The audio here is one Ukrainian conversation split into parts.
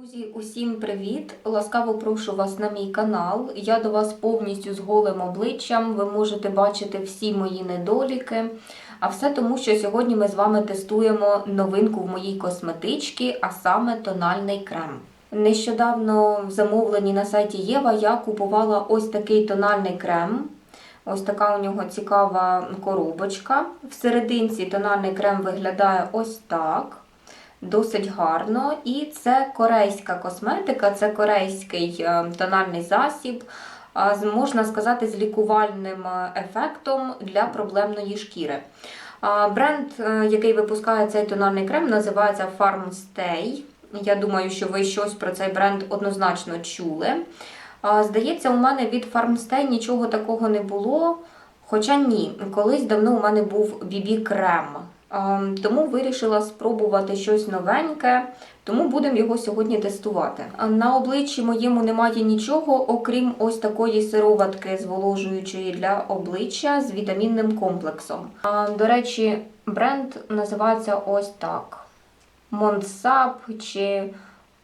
Друзі, усім привіт! Ласкаво прошу вас на мій канал. Я до вас повністю з голим обличчям. Ви можете бачити всі мої недоліки. А все тому, що сьогодні ми з вами тестуємо новинку в моїй косметичці, а саме тональний крем. Нещодавно в замовленні на сайті Єва я купувала ось такий тональний крем. Ось така у нього цікава коробочка. Всерединці тональний крем виглядає ось так. Досить гарно. І це корейська косметика, це корейський е, тональний засіб, можна сказати, з лікувальним е, ефектом для проблемної шкіри. Бренд, е, який випускає цей тональний крем, називається Farmstay. Я думаю, що ви щось про цей бренд однозначно чули. Здається, у мене від Farmstay нічого такого не було. Хоча ні, колись давно у мене був BB крем. Ем, Тому вирішила спробувати щось новеньке, тому будемо його сьогодні тестувати. На обличчі моєму немає нічого, окрім ось такої сироватки зволожуючої для обличчя з вітамінним комплексом. До речі, бренд називається ось так: Монсап чи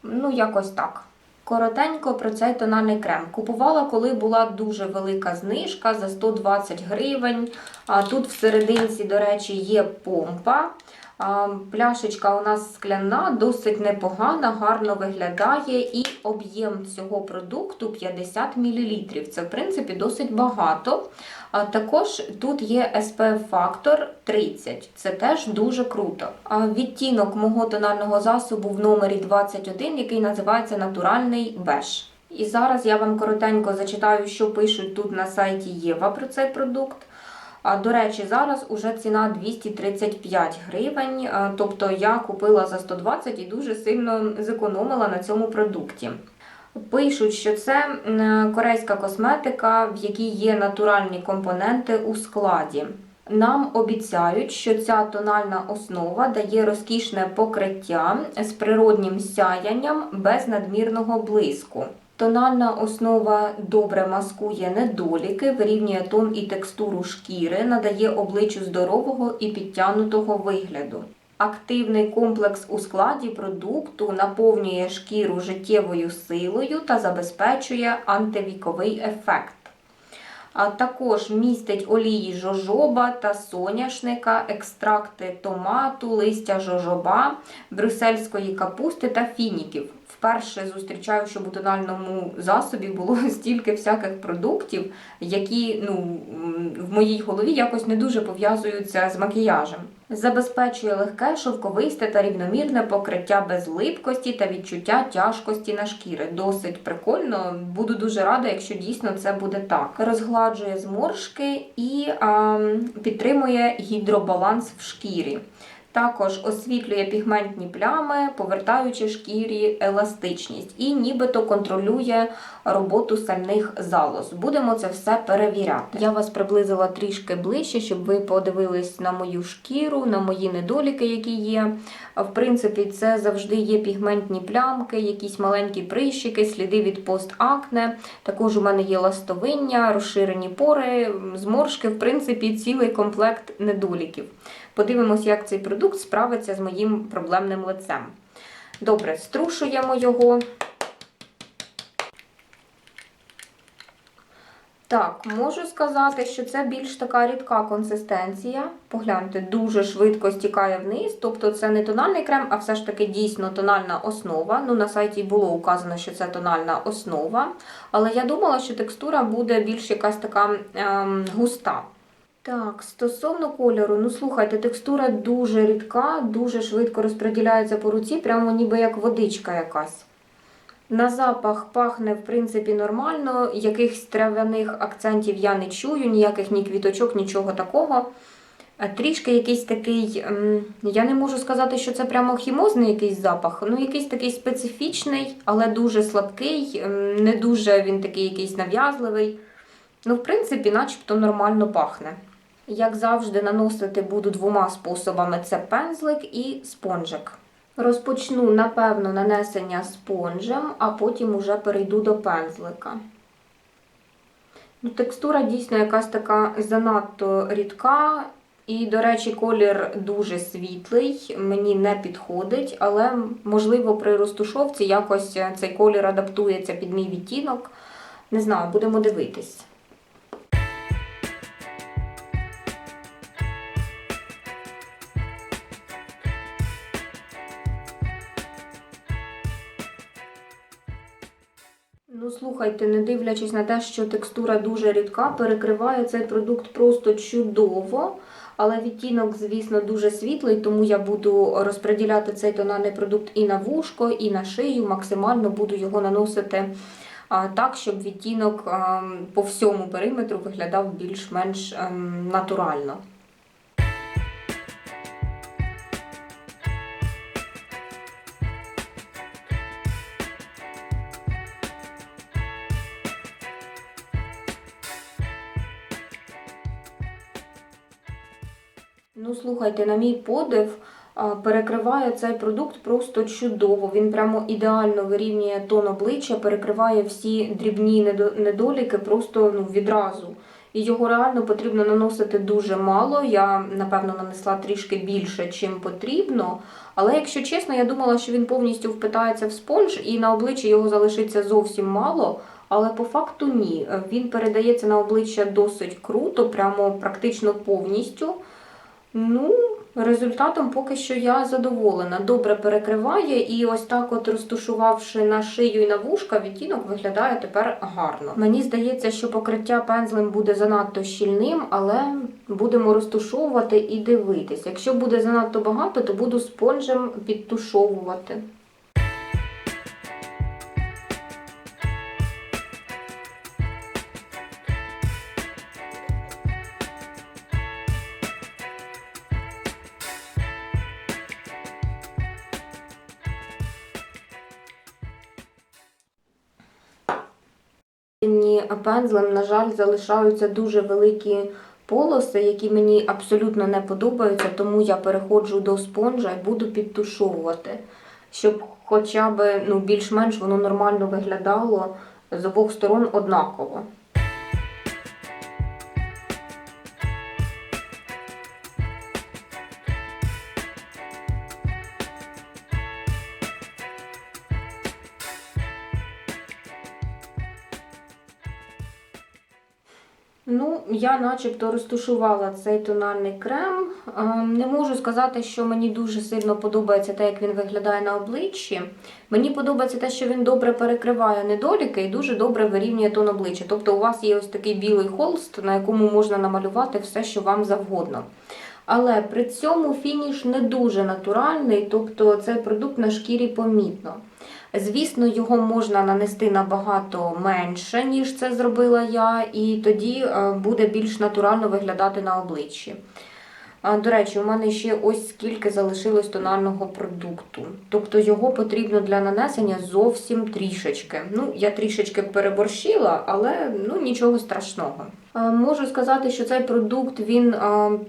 ну якось так. Коротенько про цей тональний крем. Купувала, коли була дуже велика знижка за 120 гривень. Тут всерединці, до речі, є помпа. Пляшечка у нас скляна, досить непогана, гарно виглядає, і об'єм цього продукту 50 мл. Це, в принципі, досить багато. Також тут є SPF-фактор 30. Це теж дуже круто. Відтінок мого тонального засобу в номері 21, який називається натуральний беж. І зараз я вам коротенько зачитаю, що пишуть тут на сайті Єва про цей продукт. До речі, зараз уже ціна 235 гривень, тобто я купила за 120 і дуже сильно зекономила на цьому продукті. Пишуть, що це корейська косметика, в якій є натуральні компоненти у складі. Нам обіцяють, що ця тональна основа дає розкішне покриття з природнім сяянням без надмірного блиску. Тональна основа добре маскує недоліки, вирівнює тон і текстуру шкіри, надає обличчю здорового і підтягнутого вигляду. Активний комплекс у складі продукту наповнює шкіру життєвою силою та забезпечує антивіковий ефект. А також містить олії жожоба та соняшника, екстракти томату, листя жожоба, брюссельської капусти та фініків. Вперше зустрічаю, щоб у тональному засобі було стільки всяких продуктів, які ну, в моїй голові якось не дуже пов'язуються з макіяжем. Забезпечує легке, шовковисте та рівномірне покриття без липкості та відчуття тяжкості на шкіри. Досить прикольно. Буду дуже рада, якщо дійсно це буде так. Розгладжує зморшки і а, підтримує гідробаланс в шкірі. Також освітлює пігментні плями, повертаючи шкірі еластичність, і нібито контролює роботу сальних залоз. Будемо це все перевіряти. Я вас приблизила трішки ближче, щоб ви подивились на мою шкіру, на мої недоліки, які є. В принципі, це завжди є пігментні плямки, якісь маленькі прищики, сліди від постакне. Також у мене є ластовиння, розширені пори, зморшки, в принципі, цілий комплект недоліків. Подивимось, як цей продукт справиться з моїм проблемним лицем. Добре, струшуємо його. Так, можу сказати, що це більш така рідка консистенція. Погляньте, дуже швидко стікає вниз. Тобто це не тональний крем, а все ж таки дійсно тональна основа. Ну, на сайті було указано, що це тональна основа. Але я думала, що текстура буде більш якась така ем, густа. Так, стосовно кольору, ну слухайте, текстура дуже рідка, дуже швидко розподіляється по руці, прямо ніби як водичка якась. На запах пахне, в принципі, нормально, якихось трав'яних акцентів я не чую, ніяких ні квіточок, нічого такого. Трішки якийсь такий, ем, я не можу сказати, що це прямо хімозний якийсь запах, ну якийсь такий специфічний, але дуже слабкий, ем, не дуже він такий якийсь нав'язливий. Ну, в принципі, начебто нормально пахне. Як завжди, наносити буду двома способами: це пензлик і спонжик. Розпочну, напевно, нанесення спонжем, а потім уже перейду до пензлика. Ну, текстура дійсно якась така занадто рідка, І, до речі, колір дуже світлий, мені не підходить, але можливо при розтушовці якось цей колір адаптується під мій відтінок. Не знаю, будемо дивитись. Слухайте, не дивлячись на те, що текстура дуже рідка, перекриває цей продукт просто чудово. Але відтінок, звісно, дуже світлий, тому я буду розподіляти цей тональний продукт і на вушко, і на шию. Максимально буду його наносити так, щоб відтінок по всьому периметру виглядав більш-менш ем, натурально. Слухайте, на мій подив, перекриває цей продукт просто чудово. Він прямо ідеально вирівнює тон обличчя, перекриває всі дрібні недоліки просто ну, відразу. І його реально потрібно наносити дуже мало. Я, напевно, нанесла трішки більше, чим потрібно. Але, якщо чесно, я думала, що він повністю впитається в спонж і на обличчі його залишиться зовсім мало. Але по факту ні. Він передається на обличчя досить круто, прямо практично повністю. Ну, результатом поки що я задоволена. Добре перекриває, і ось так, от розтушувавши на шию і на вушка, відтінок виглядає тепер гарно. Мені здається, що покриття пензлем буде занадто щільним, але будемо розтушовувати і дивитись. Якщо буде занадто багато, то буду спонжем підтушовувати. Пензлем, на жаль, залишаються дуже великі полоси, які мені абсолютно не подобаються, тому я переходжу до спонжа і буду підтушовувати, щоб хоча б ну, більш-менш воно нормально виглядало з обох сторон однаково. Я начебто розтушувала цей тональний крем. Ем, Не можу сказати, що мені дуже сильно подобається те, як він виглядає на обличчі. Мені подобається те, що він добре перекриває недоліки і дуже добре вирівнює тон обличчя. Тобто у вас є ось такий білий холст, на якому можна намалювати все, що вам завгодно. Але при цьому фініш не дуже натуральний, тобто цей продукт на шкірі помітно. Звісно, його можна нанести набагато менше, ніж це зробила я, і тоді е, буде більш натурально виглядати на обличчі. А, До речі, у мене ще ось скільки залишилось тонального продукту. Тобто його потрібно для нанесення зовсім трішечки. Ну, я трішечки переборщила, але ну, нічого страшного. Можу сказати, що цей продукт він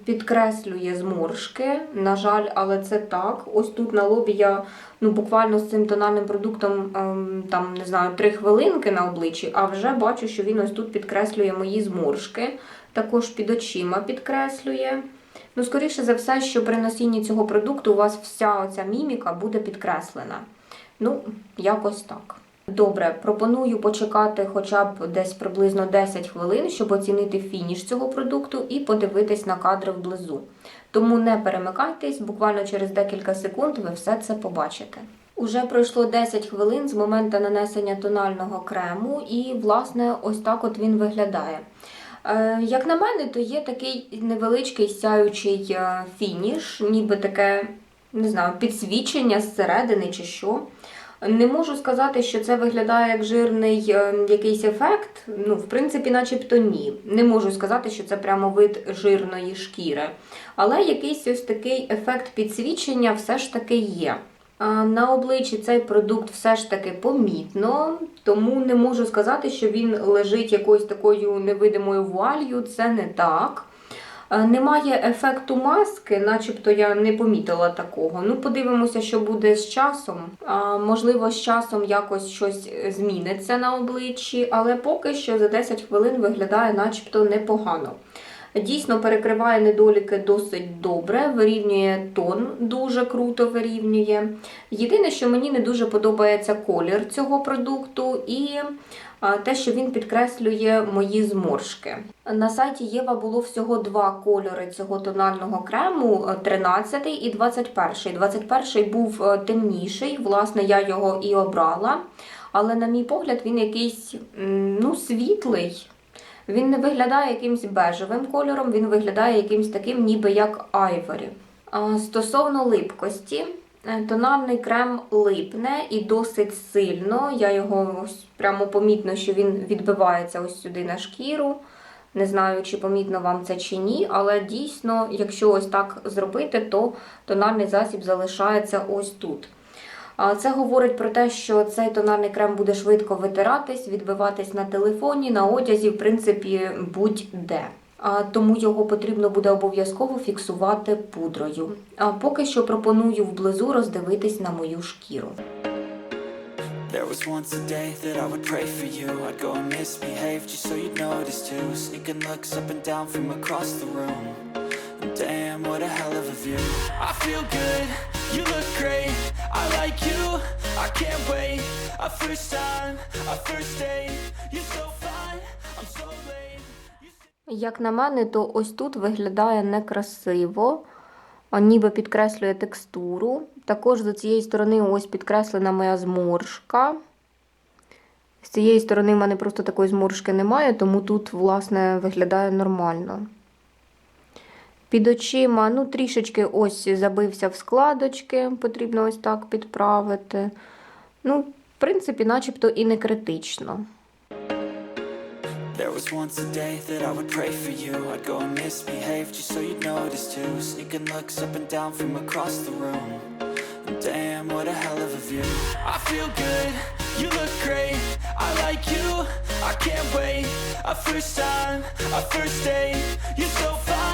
підкреслює зморшки. На жаль, але це так. Ось тут на лобі я ну, буквально з цим тональним продуктом ем, там, не знаю, 3 хвилинки на обличчі, а вже бачу, що він ось тут підкреслює мої зморшки. Також під очима підкреслює. Ну, скоріше за все, що при носінні цього продукту у вас вся оця міміка буде підкреслена. Ну, якось так. Добре, пропоную почекати хоча б десь приблизно 10 хвилин, щоб оцінити фініш цього продукту і подивитись на кадри вблизу. Тому не перемикайтесь, буквально через декілька секунд ви все це побачите. Уже пройшло 10 хвилин з моменту нанесення тонального крему, і, власне, ось так от він виглядає. Е, Як на мене, то є такий невеличкий сяючий е, фініш, ніби таке, не знаю, підсвічення зсередини чи що. Не можу сказати, що це виглядає як жирний е, якийсь ефект. Ну, в принципі, начебто ні. Не можу сказати, що це прямо вид жирної шкіри. Але якийсь ось такий ефект підсвічення все ж таки є. На обличчі цей продукт все ж таки помітно, тому не можу сказати, що він лежить якоюсь такою невидимою вуалью. Це не так. Немає ефекту маски, начебто я не помітила такого. Ну, подивимося, що буде з часом. А, можливо, з часом якось щось зміниться на обличчі, але поки що за 10 хвилин виглядає начебто непогано. Дійсно перекриває недоліки досить добре, вирівнює тон, дуже круто вирівнює. Єдине, що мені не дуже подобається колір цього продукту і те, що він підкреслює мої зморшки. На сайті Єва було всього два кольори цього тонального крему: 13 і 21. 21 був е, темніший, власне, я його і обрала. Але, на мій погляд, він якийсь ну, світлий. Він не виглядає якимсь бежевим кольором, він виглядає якимсь таким, ніби як айворі. Стосовно липкості, е, тональний крем липне і досить сильно. Я його ось прямо помітно, що він відбивається ось сюди на шкіру. Не знаю, чи помітно вам це чи ні, але дійсно, якщо ось так зробити, то тональний засіб залишається ось тут. Це говорить про те, що цей тональний крем буде швидко витиратись, відбиватись на телефоні, на одязі, в принципі, будь-де. Тому його потрібно буде обов'язково фіксувати пудрою. А поки що пропоную вблизу роздивитись на мою шкіру. There was once a day that I would pray for you I'd go and misbehave just so you'd notice too Sneaking looks up and down from across the room damn, what a hell of a view I feel good, you look great I like you, I can't wait A first time, a first date You're so fine, I'm so late Як на мене, то ось тут виглядає некрасиво, ніби підкреслює текстуру. Також з цієї сторони ось підкреслена моя зморшка. З цієї сторони в мене просто такої зморшки немає, тому тут, власне, виглядає нормально. Під очима, ну, трішечки ось забився в складочки, потрібно ось так підправити. Ну, в принципі, начебто і не критично. There was once a day that I would pray for you I'd go and misbehave just so you'd notice too Sneaking looks up and down from across the room And damn, what a hell of a view I feel good, you look great I like you, I can't wait A first time, a first date You're so fine,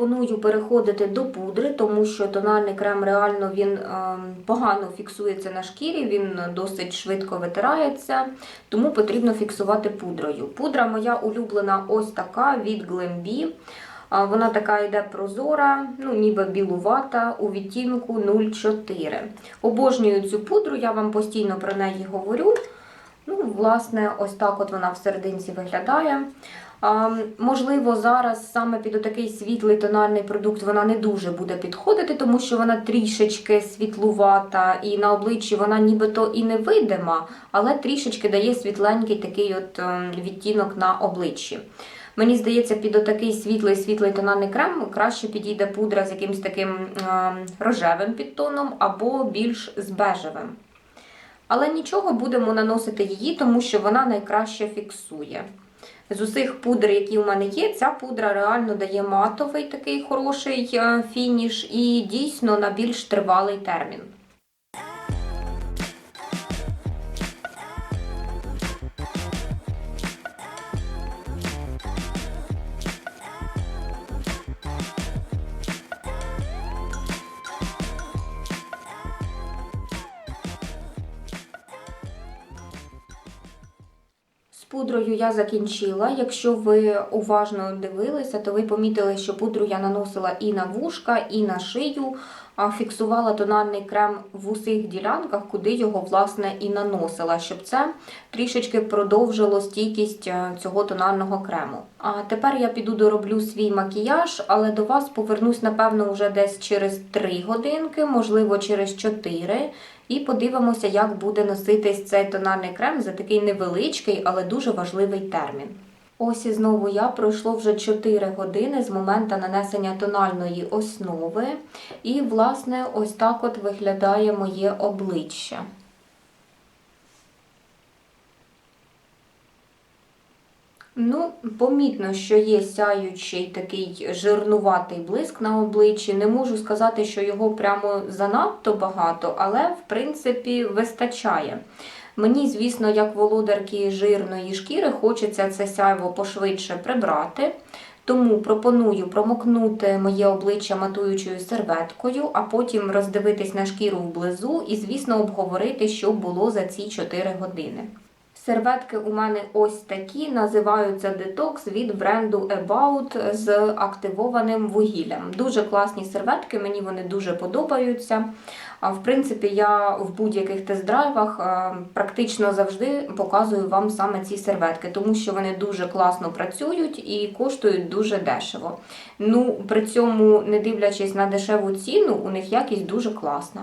Пропоную переходити до пудри, тому що тональний крем реально він ем, погано фіксується на шкірі, він досить швидко витирається, тому потрібно фіксувати пудрою. Пудра моя улюблена ось така від Glambi. Вона така йде прозора, ну ніби білувата у відтінку 04. Обожнюю цю пудру, я вам постійно про неї говорю. Ну, власне, ось так от вона в серединці виглядає. Можливо, зараз саме під такий світлий тональний продукт вона не дуже буде підходити, тому що вона трішечки світлувата, і на обличчі вона нібито і не видима, але трішечки дає світленький такий от ем, відтінок на обличчі. Мені здається, під отакий світлий світлий тональний крем краще підійде пудра з якимось таким ем, рожевим підтоном або більш з бежевим. Але нічого будемо наносити її, тому що вона найкраще фіксує. З усіх пудр, які в мене є, ця пудра реально дає матовий такий хороший е, фініш і дійсно на більш тривалий термін. Пудрою я закінчила. Якщо ви уважно дивилися, то ви помітили, що пудру я наносила і на вушка, і на шию, фіксувала тональний крем в усіх ділянках, куди його власне і наносила, щоб це трішечки продовжило стійкість е, цього тонального крему. А тепер я піду дороблю свій макіяж, але до вас повернусь, напевно, вже десь через 3 годинки, можливо, через 4. І подивимося, як буде носитись цей тональний крем за такий невеличкий, але дуже важливий термін. Ось і знову я пройшло вже 4 години з моменту нанесення тональної основи. І, власне, ось так от виглядає моє обличчя. Ну, помітно, що є сяючий такий жирнуватий блиск на обличчі. Не можу сказати, що його прямо занадто багато, але в принципі вистачає. Мені, звісно, як володарки жирної шкіри, хочеться це сяйво пошвидше прибрати. Тому пропоную промокнути моє обличчя матуючою серветкою, а потім роздивитись на шкіру вблизу і, звісно, обговорити, що було за ці 4 години. Серветки у мене ось такі, називаються Detox від бренду About з активованим вугіллям. Дуже класні серветки, мені вони дуже подобаються. В принципі, я в будь-яких тест-драйвах практично завжди показую вам саме ці серветки, тому що вони дуже класно працюють і коштують дуже дешево. Ну, при цьому, не дивлячись на дешеву ціну, у них якість дуже класна.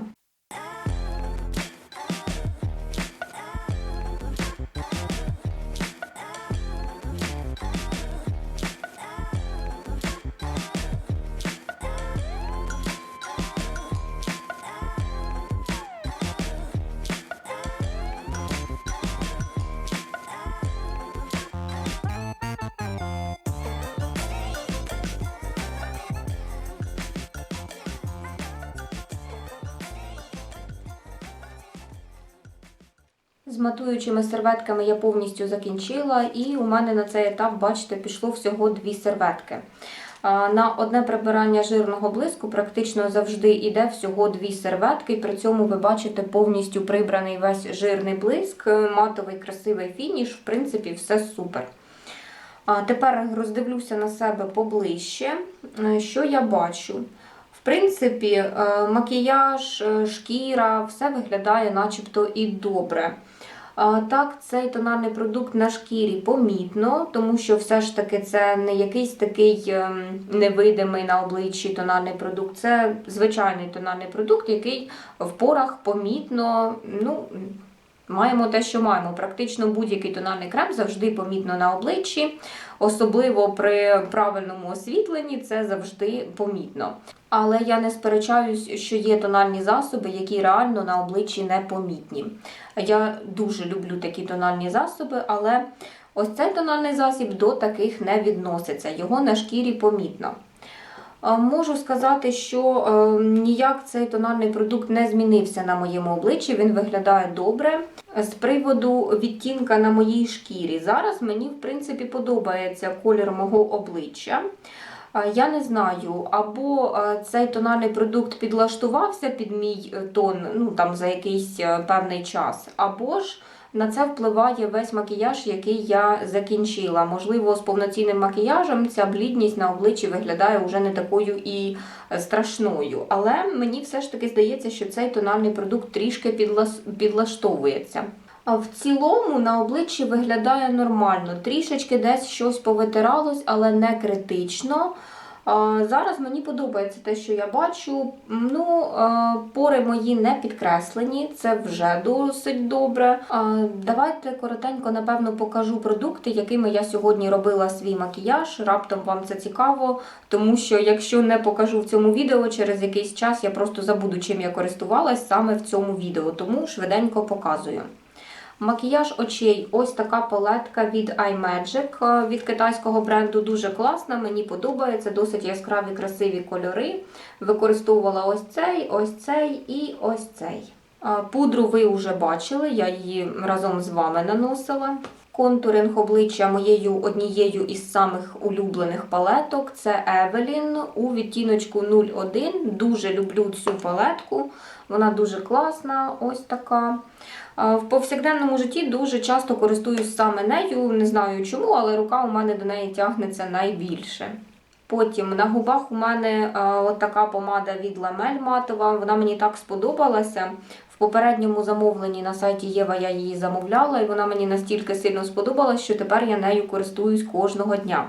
З матуючими серветками я повністю закінчила, і у мене на цей етап, бачите, пішло всього дві серветки. На одне прибирання жирного блиску практично завжди йде всього дві серветки, і при цьому ви бачите повністю прибраний весь жирний блиск, матовий красивий фініш, в принципі, все супер. Тепер роздивлюся на себе поближче, Е, що я бачу. В принципі, е, макіяж, е, шкіра, все виглядає начебто і добре. Так, цей тональний продукт на шкірі помітно, тому що все ж таки це не якийсь такий ем, невидимий на обличчі тональний продукт, це звичайний тональний продукт, який в порах помітно, ну, маємо те, що маємо. Практично будь-який тональний крем завжди помітно на обличчі, особливо при правильному освітленні це завжди помітно. Але я не сперечаюсь, що є тональні засоби, які реально на обличчі непомітні. Я дуже люблю такі тональні засоби, але ось цей тональний засіб до таких не відноситься. Його на шкірі помітно. Е, Можу сказати, що е, ніяк цей тональний продукт не змінився на моєму обличчі, він виглядає добре. З приводу відтінка на моїй шкірі. Зараз мені, в принципі, подобається колір мого обличчя. Е, Я не знаю, або цей тональний продукт підлаштувався під мій тон ну, там, за якийсь певний час, або ж на це впливає весь макіяж, який я закінчила. Можливо, з повноцінним макіяжем ця блідність на обличчі виглядає вже не такою і е, страшною. Але мені все ж таки здається, що цей тональний продукт трішки підлас- підлаштовується. В цілому на обличчі виглядає нормально. Трішечки десь щось повитиралось, але не критично. Зараз мені подобається те, що я бачу. Ну, пори мої не підкреслені, це вже досить добре. Давайте коротенько, напевно, покажу продукти, якими я сьогодні робила свій макіяж. Раптом вам це цікаво, тому що якщо не покажу в цьому відео, через якийсь час я просто забуду, чим я користувалась саме в цьому відео, тому швиденько показую. Макіяж очей, ось така палетка від iMagic е, від китайського бренду. Дуже класна, мені подобається, досить яскраві, красиві кольори. Використовувала ось цей, ось цей і ось цей. Е, Пудру ви вже бачили, я її разом з вами наносила. Контуринг обличчя моєю однією із самих улюблених палеток це Evelyn у відтіночку 01. Дуже люблю цю палетку. Вона дуже класна, ось така. В повсякденному житті дуже часто користуюсь саме нею. Не знаю чому, але рука у мене до неї тягнеться найбільше. Потім на губах у мене от така помада від Ламель матова. Вона мені так сподобалася. В попередньому замовленні на сайті Єва я її замовляла, і вона мені настільки сильно сподобалась, що тепер я нею користуюсь кожного дня.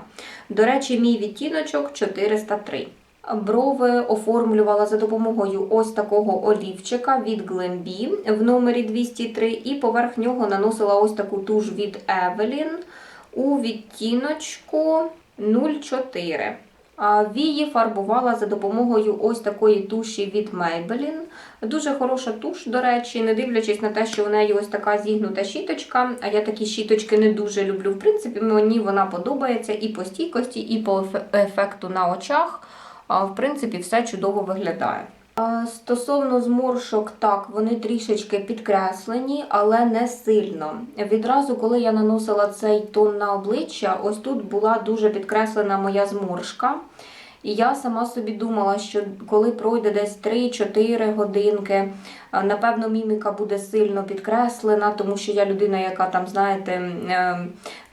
До речі, мій відтіночок 403. Брови оформлювала за допомогою ось такого олівчика від Glambi в номері 203, і поверх нього наносила ось таку туш від Evelyn у відтіночку 04. А Вії фарбувала за допомогою ось такої туші від Maybelline. Дуже хороша туш, до речі, не дивлячись на те, що в неї ось така зігнута щіточка. А я такі щіточки не дуже люблю. В принципі, мені вона подобається і по стійкості, і по ефе- ефекту на очах. А, В принципі, все чудово виглядає. Стосовно зморшок, так, вони трішечки підкреслені, але не сильно. Відразу, коли я наносила цей тон на обличчя, ось тут була дуже підкреслена моя зморшка. І я сама собі думала, що коли пройде десь 3-4 годинки, напевно, міміка буде сильно підкреслена, тому що я людина, яка там, знаєте, е,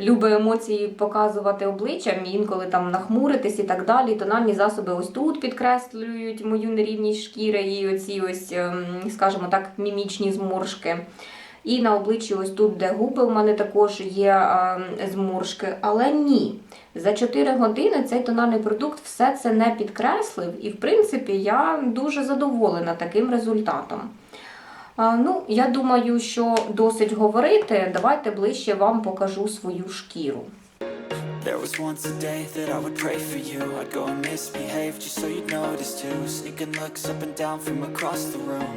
любить емоції показувати обличчям, інколи там нахмуритись і так далі. Тональні засоби ось тут підкреслюють мою нерівність шкіри і оці ось, ем, скажімо так, мімічні зморшки. І на обличчі, ось тут, де губи, у мене також є зморшки. Але ні, за 4 години цей тональний продукт все це не підкреслив, і в принципі я дуже задоволена таким результатом. Ну, я думаю, що досить говорити. Давайте ближче вам покажу свою шкіру. There was once a day that I would pray for you I'd go and misbehave just so you'd notice too Sneaking looks up and down from across the room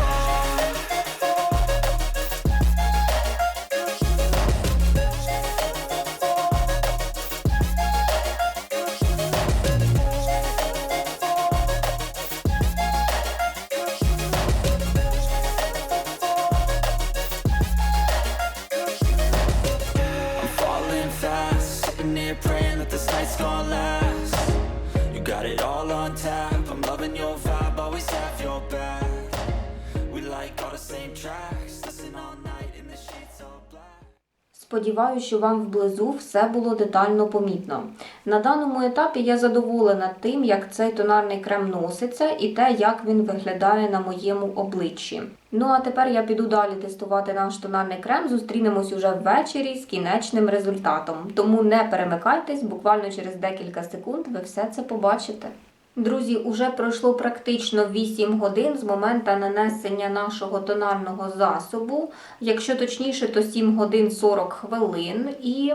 Сподіваюся, що вам вблизу все було детально помітно. На даному етапі я задоволена тим, як цей тональний крем носиться і те, як він виглядає на моєму обличчі. Ну а тепер я піду далі тестувати наш тональний крем. Зустрінемось уже ввечері з кінечним результатом. Тому не перемикайтесь, буквально через декілька секунд ви все це побачите. Друзі, уже пройшло практично 8 годин з моменту нанесення нашого тонального засобу. Якщо точніше, то 7 годин 40 хвилин. І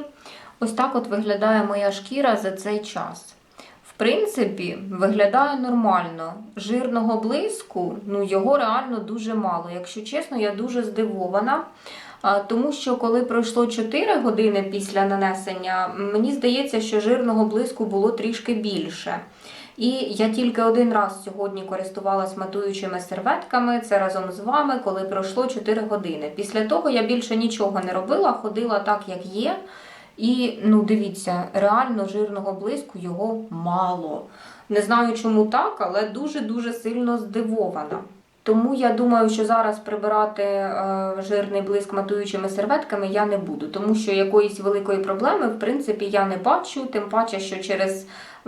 ось так от виглядає моя шкіра за цей час. В принципі, виглядає нормально. Жирного блиску, ну його реально дуже мало. Якщо чесно, я дуже здивована. Тому що коли пройшло 4 години після нанесення, мені здається, що жирного блиску було трішки більше. І я тільки один раз сьогодні користувалась матуючими серветками. Це разом з вами, коли пройшло 4 години. Після того я більше нічого не робила, ходила так, як є. І ну дивіться, реально жирного блиску його мало. Не знаю, чому так, але дуже-дуже сильно здивована. Тому я думаю, що зараз прибирати е, жирний блиск матуючими серветками я не буду, тому що якоїсь великої проблеми, в принципі, я не бачу. Тим паче, що через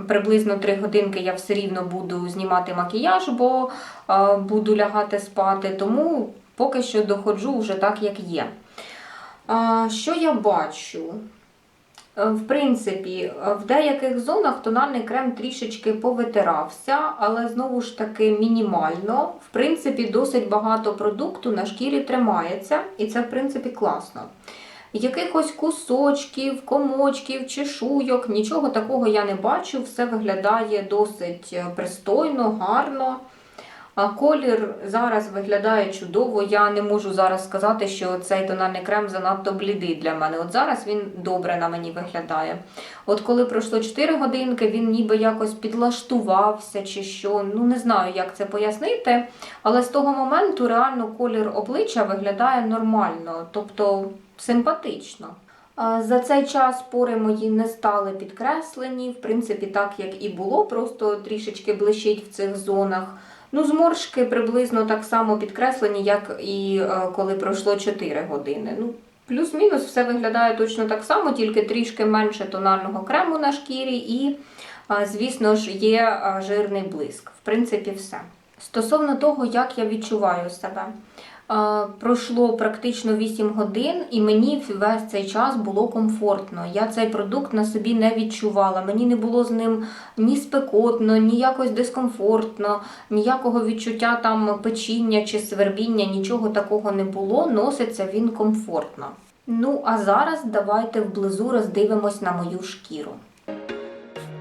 приблизно 3 годинки я все рівно буду знімати макіяж, бо е, буду лягати спати. Тому поки що доходжу вже так, як є. Що я бачу? В принципі, в деяких зонах тональний крем трішечки повитирався, але знову ж таки мінімально. В принципі, досить багато продукту на шкірі тримається, і це, в принципі, класно. Якихось кусочків, комочків, чешуйок, нічого такого я не бачу. Все виглядає досить пристойно, гарно. А колір зараз виглядає чудово. Я не можу зараз сказати, що цей тональний крем занадто блідий для мене. От зараз він добре на мені виглядає. От коли пройшло 4 годинки, він ніби якось підлаштувався чи що. Ну не знаю, як це пояснити. Але з того моменту реально колір обличчя виглядає нормально, тобто симпатично. За цей час пори мої не стали підкреслені, в принципі, так як і було, просто трішечки блищить в цих зонах. Ну, зморшки приблизно так само підкреслені, як і е, коли пройшло 4 години. Ну, плюс-мінус все виглядає точно так само, тільки трішки менше тонального крему на шкірі, і, е, звісно ж, є е, жирний блиск. В принципі, все. Стосовно того, як я відчуваю себе. Пройшло практично 8 годин, і мені весь цей час було комфортно. Я цей продукт на собі не відчувала. Мені не було з ним ні спекотно, ні якось дискомфортно, ніякого відчуття там печіння чи свербіння, нічого такого не було. Носиться він комфортно. Ну а зараз давайте вблизу роздивимось на мою шкіру.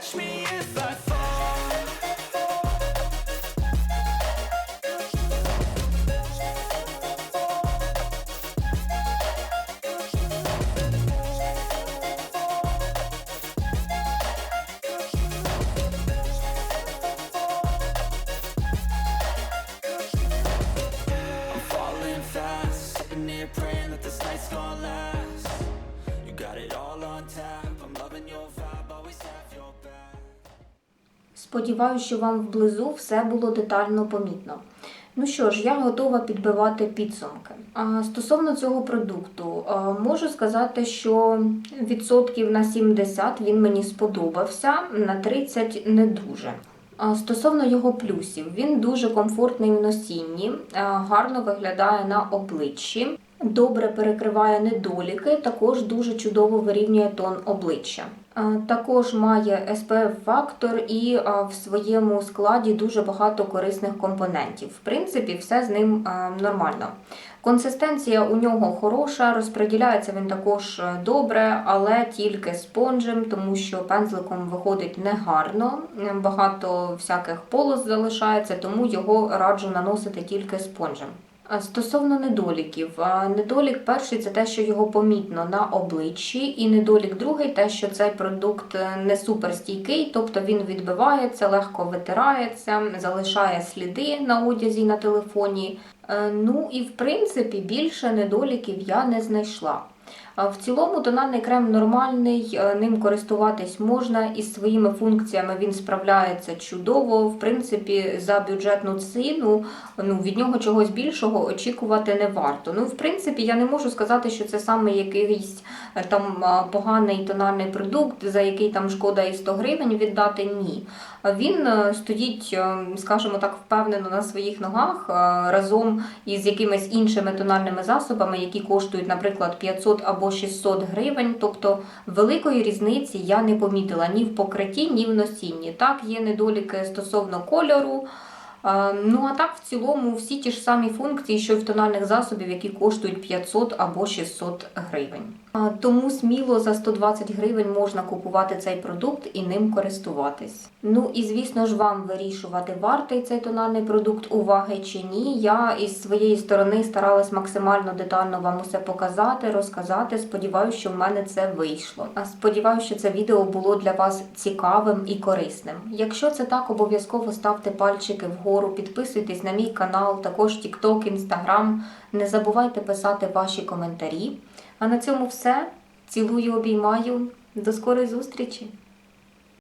catch me if I fall Сподіваюся, що вам вблизу все було детально помітно. Ну що ж, я готова підбивати підсумки. А, Стосовно цього продукту, можу сказати, що відсотків на 70 він мені сподобався, на 30 не дуже. Стосовно його плюсів, він дуже комфортний в носінні, гарно виглядає на обличчі, добре перекриває недоліки, також дуже чудово вирівнює тон обличчя. А, Також має SPF-фактор і в своєму складі дуже багато корисних компонентів. В принципі, все з ним нормально. Консистенція у нього хороша, розподіляється він також е, добре, але тільки спонжем, тому що пензликом виходить негарно. е, Багато всяких полос залишається, тому його раджу наносити тільки спонжем. Стосовно недоліків, недолік перший це те, що його помітно на обличчі, і недолік другий те, що цей продукт е, не суперстійкий, тобто він відбивається, легко витирається, залишає сліди на одязі на телефоні. Е, Ну і в принципі більше недоліків я не знайшла. В цілому тональний крем нормальний, е, ним користуватись можна, із своїми функціями він справляється чудово. В принципі, за бюджетну ціну ну, від нього чогось більшого очікувати не варто. Ну, в принципі, я не можу сказати, що це саме якийсь е, там поганий тональний продукт, за який там шкода і 100 гривень віддати. Ні. Він е, стоїть, е, скажімо так, впевнено на своїх ногах е, разом із якимись іншими тональними засобами, які коштують, наприклад, 500 або 600 гривень. Тобто великої різниці я не помітила ні в покритті, ні в носінні. Так, є недоліки стосовно кольору. Ну а так, в цілому, всі ті ж самі функції, що й в тональних засобів, які коштують 500 або 600 гривень. Тому сміло за 120 гривень можна купувати цей продукт і ним користуватись. Ну і звісно ж вам вирішувати, вартий цей тональний продукт уваги чи ні. Я із своєї сторони старалась максимально детально вам усе показати, розказати. Сподіваюся, що в мене це вийшло. Сподіваюся, що це відео було для вас цікавим і корисним. Якщо це так, обов'язково ставте пальчики вгору, підписуйтесь на мій канал, також TikTok, Instagram. Не забувайте писати ваші коментарі. А на цьому все. Цілую, обіймаю. До скорої зустрічі!